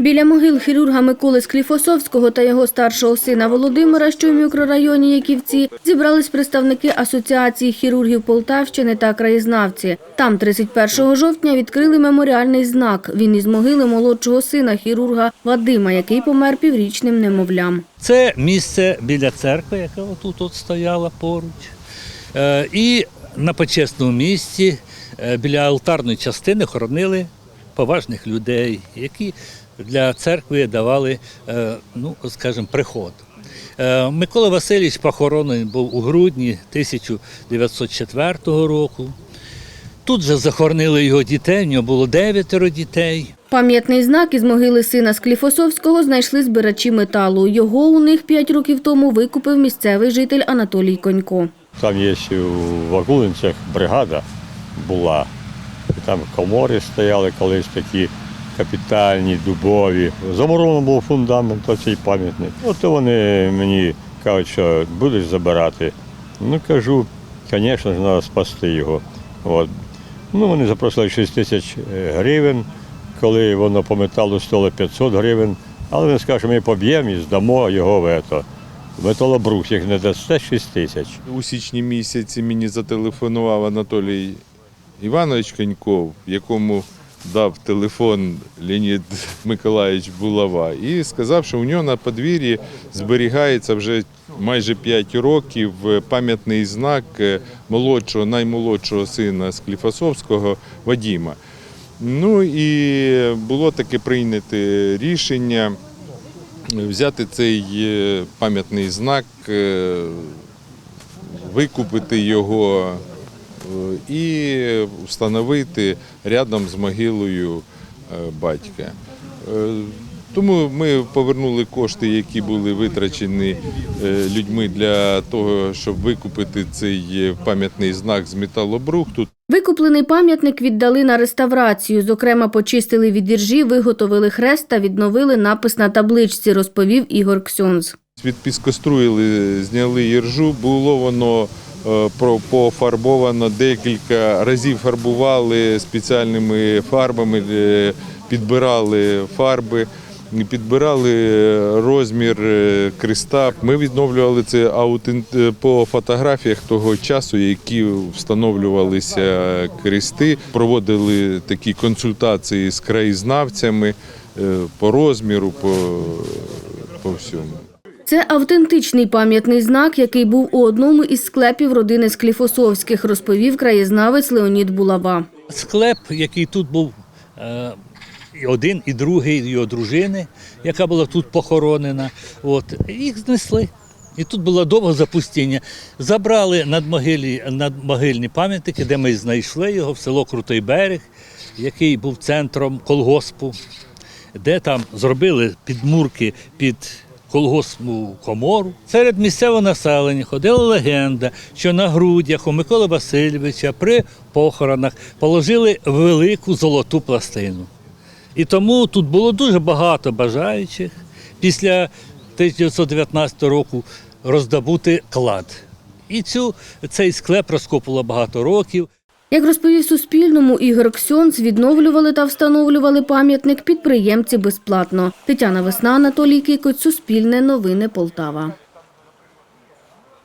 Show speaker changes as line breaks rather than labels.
Біля могил хірурга Миколи Скліфосовського та його старшого сина Володимира, що в мікрорайоні Яківці, зібрались представники Асоціації хірургів Полтавщини та краєзнавці. Там 31 жовтня відкрили меморіальний знак. Він із могили молодшого сина хірурга Вадима, який помер піврічним немовлям.
Це місце біля церкви, яка отут от стояла поруч. Е, І на почесному місці е, біля алтарної частини хоронили поважних людей, які для церкви давали, е, ну, скажімо, приход. Е, Микола Васильович похоронений був у грудні 1904 року. Тут же захоронили його дітей, в нього було дев'ятеро дітей.
Пам'ятний знак із могили сина Скліфосовського знайшли збирачі металу. Його у них п'ять років тому викупив місцевий житель Анатолій Конько.
Там є ще у Вагулинцях бригада була. Там комори стояли колись такі капітальні, дубові. Замуровано був фундамент оцей пам'ятник. От вони мені кажуть, що будеш забирати. Ну кажу, звісно ж, треба спасти його. От. Ну, вони запросили 6 тисяч е, гривень, коли воно по металу стоїло 500 гривень. Але вони скажуть, що ми поб'ємо і здамо його в ето. Металобрух, їх не дасте 6 тисяч.
У січні місяці мені зателефонував Анатолій Іванович Коньков, якому дав телефон Леонід Миколаївич Булава, і сказав, що у нього на подвір'ї зберігається вже майже 5 років пам'ятний знак молодшого, наймолодшого сина Скліфосовського Вадіма. Ну і було таке прийнято рішення взяти цей е, пам'ятний знак, е, викупити його е, і встановити рядом з могилою е, батька. Е, Тому ми повернули кошти, які були витрачені е, людьми для того, щоб викупити цей е, пам'ятний знак з металобрухту.
Викуплений пам'ятник віддали на реставрацію. Зокрема, почистили від іржі, виготовили хрест та відновили напис на табличці, розповів Ігор Ксьонз.
Від піскоструїли, зняли іржу, було воно е, пофарбовано декілька разів фарбували спеціальними фарбами, е, підбирали фарби, підбирали е, розмір е, креста. Ми відновлювали це е, по фотографіях того часу, які встановлювалися крести, проводили такі консультації з краєзнавцями е, по розміру, по, по всьому.
Це автентичний пам'ятний знак, який був у одному із склепів родини Скліфосовських, розповів краєзнавець Леонід Булава.
Склеп, який тут був е, і один, і другий, його дружини, яка була тут похоронена. От, їх знесли. І тут було довго запустіння. Забрали надмогилі, надмогильні пам'ятники, де ми знайшли його в село Крутий Берег, який був центром колгоспу, де там зробили підмурки під колгоспну комору. Серед місцевого населення ходила легенда, що на грудях у Миколи Васильовича при похоронах положили велику золоту пластину. І тому тут було дуже багато бажаючих після 1919 року роздобути клад. І цю, цей склеп розкопувало багато років.
Як розповів Суспільному, Ігор Ксьонц відновлювали та встановлювали пам'ятник підприємці безплатно. Тетяна Весна, Анатолій Кикоць, Суспільне новини Полтава.